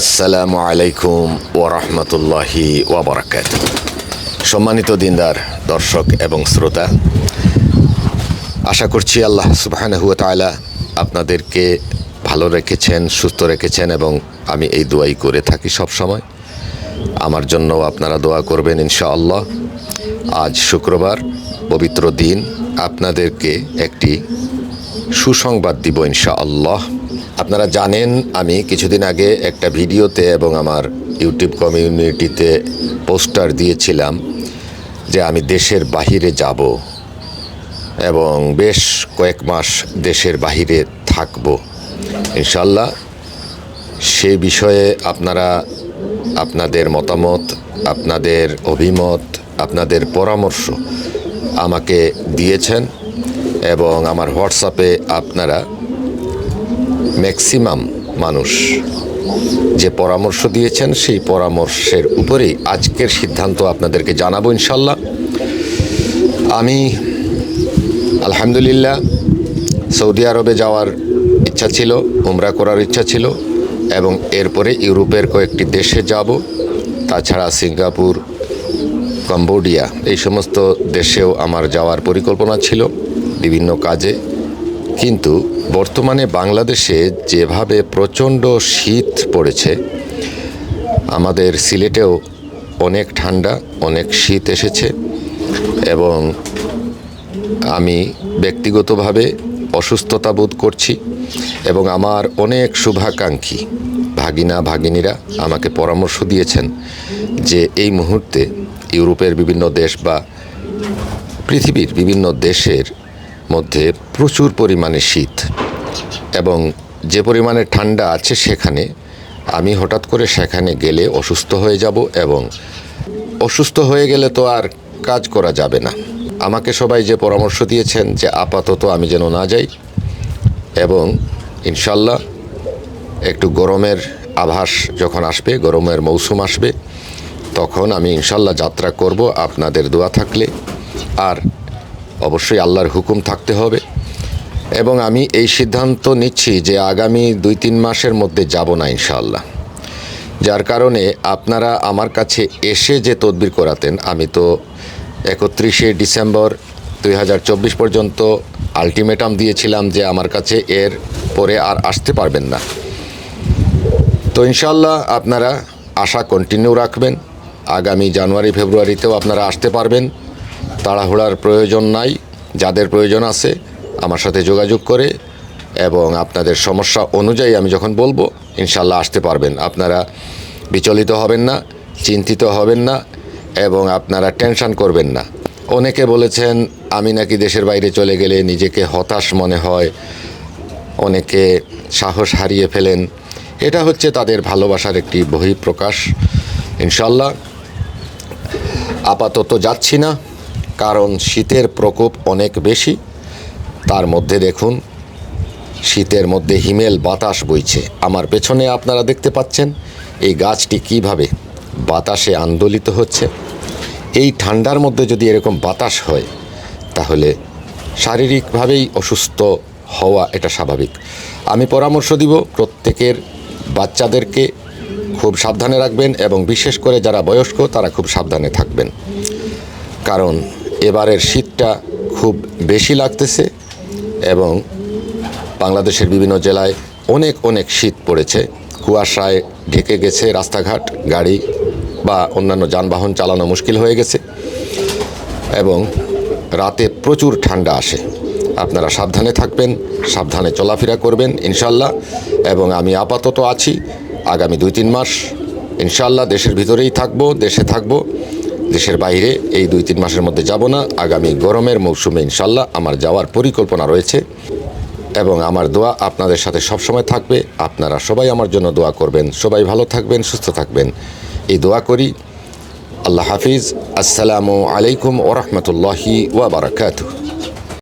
আসসালামু আলাইকুম ওরহমতুল্লাহি ওবরাকাত সম্মানিত দিনদার, দর্শক এবং শ্রোতা, আশা করছি আল্লাহ সুবাহানহু তাআলা আপনাদেরকে ভালো রেখেছেন, সুস্থ রেখেছেন এবং আমি এই দোয়াই করে থাকি সব সময় আমার জন্য আপনারা দোয়া করবেন ইনশাআল্লাহ। আজ শুক্রবার, পবিত্র দিন, আপনাদেরকে একটি সুসংবাদ দিব ইনশাআল্লাহ। আপনারা জানেন, আমি কিছুদিন আগে একটা ভিডিওতে এবং আমার ইউটিউব কমিউনিটিতে পোস্টার দিয়েছিলাম যে আমি দেশের বাহিরে যাব এবং বেশ কয়েক মাস দেশের বাহিরে থাকব। ইনশাল্লাহ সে বিষয়ে আপনারা, আপনাদের মতামত, আপনাদের অভিমত, আপনাদের পরামর্শ আমাকে দিয়েছেন এবং আমার হোয়াটসঅ্যাপে আপনারা ম্যাক্সিমাম মানুষ। যে পরামর্শ দিয়েছেন, সেই পরামর্শের উপরেই আজকের সিদ্ধান্ত আপনাদেরকে জানাব ইনশাল্লাহ আমি আলহামদুলিল্লাহ সৌদি আরবে যাওয়ার ইচ্ছা ছিল, উমরা করার ইচ্ছা ছিল, এবং এরপরে ইউরোপের কয়েকটি দেশে যাব। তাছাড়া সিঙ্গাপুর, কম্বোডিয়া, এই সমস্ত দেশেও আমার যাওয়ার পরিকল্পনা ছিল বিভিন্ন কাজে। কিন্তু বর্তমানে বাংলাদেশে যেভাবে প্রচণ্ড শীত পড়েছে, আমাদের সিলেটেও অনেক ঠান্ডা, অনেক শীত এসেছে এবং আমি ব্যক্তিগতভাবে অসুস্থতা বোধ করছি এবং আমার অনেক শুভাকাঙ্ক্ষী ভাগিনা, ভাগিনীরা আমাকে পরামর্শ দিয়েছেন যে এই মুহূর্তে ইউরোপের বিভিন্ন দেশ বা পৃথিবীর বিভিন্ন দেশের মধ্যে প্রচুর পরিমাণে শীত এবং যে পরিমাণে ঠান্ডা আছে সেখানে, আমি হঠাৎ করে সেখানে গেলে অসুস্থ হয়ে যাব এবং অসুস্থ হয়ে গেলে তো আর কাজ করা যাবে না। আমাকে সবাই যে পরামর্শ দিয়েছেন যে আপাতত আমি যেন না যাই এবং ইনশাল্লাহ একটু গরমের আভাস যখন আসবে, গরমের মৌসুম আসবে, তখন আমি ইনশাল্লাহ যাত্রা করব। আপনাদের দোয়া থাকলে আর অবশ্যই আল্লাহর হুকুম থাকতে হবে। এবং আমি এই সিদ্ধান্ত নিচ্ছি যে আগামী দুই তিন মাসের মধ্যে যাব না ইনশাল্লাহ যার কারণে আপনারা আমার কাছে এসে যে তদবির করাতেন, আমি তো একত্রিশে ডিসেম্বর দুই হাজার চব্বিশ পর্যন্ত আলটিমেটাম দিয়েছিলাম যে আমার কাছে এর পরে আর আসতে পারবেন না। তো ইনশাল্লাহ আপনারা আশা কন্টিনিউ রাখবেন। আগামী জানুয়ারি, ফেব্রুয়ারিতেও আপনারা আসতে পারবেন। তাড়াহুড়ার প্রয়োজন নাই, যাদের প্রয়োজন আছে আমার সাথে যোগাযোগ করে এবং আপনাদের সমস্যা অনুযায়ী আমি যখন বলব ইনশাল্লাহ আসতে পারবেন। আপনারা বিচলিত হবেন না, চিন্তিত হবেন না এবং আপনারা টেনশন করবেন না। অনেকে বলেছেন, আমি নাকি দেশের বাইরে চলে গেলে নিজেকে হতাশ মনে হয়, অনেকে সাহস হারিয়ে ফেলেন। এটা হচ্ছে তাদের ভালোবাসার একটি বহিঃপ্রকাশ। ইনশাল্লাহ আপাতত যাচ্ছি না। কারণ শীতের প্রকোপ অনেক বেশি। তার মধ্যে দেখুন, শীতের মধ্যে হিমেল বাতাস বইছে। আমার পেছনে আপনারা দেখতে পাচ্ছেন এই গাছটি কীভাবে বাতাসে আন্দোলিত হচ্ছে। এই ঠান্ডার মধ্যে যদি এরকম বাতাস হয়, তাহলে শারীরিকভাবেই অসুস্থ হওয়া এটা স্বাভাবিক। আমি পরামর্শ দিব প্রত্যেকের বাচ্চাদেরকে খুব সাবধানে রাখবেন এবং বিশেষ করে যারা বয়স্ক, তারা খুব সাবধানে থাকবেন। কারণ এবারের শীতটা খুব বেশি লাগতেছে এবং বাংলাদেশের বিভিন্ন জেলায় অনেক অনেক শীত পড়েছে। কুয়াশায় ঢেকে গেছে রাস্তাঘাট, গাড়ি বা অন্যান্য যানবাহন চালানো মুশকিল হয়ে গেছে এবং রাতে প্রচুর ঠান্ডা আসে। আপনারা সাবধানে থাকবেন, সাবধানে চলাফেরা করবেন ইনশাল্লাহ এবং আমি আপাতত আছি। আগামী দুই, তিন মাস ইনশাল্লাহ দেশের ভিতরেই থাকব, দেশে থাকব। দেশের বাইরে এই দুই তিন মাসের মধ্যে যাব না। আগামী গরমের মৌসুমে ইনশাল্লাহ আমার যাওয়ার পরিকল্পনা রয়েছে এবং আমার দোয়া আপনাদের সাথে সবসময় থাকবে। আপনারা সবাই আমার জন্য দোয়া করবেন। সবাই ভালো থাকবেন, সুস্থ থাকবেন। এই দোয়া করি। আল্লাহ হাফিজ। আসসালামু আলাইকুম ওরহমতুল্লাহি ওয়াবারাকাতুহ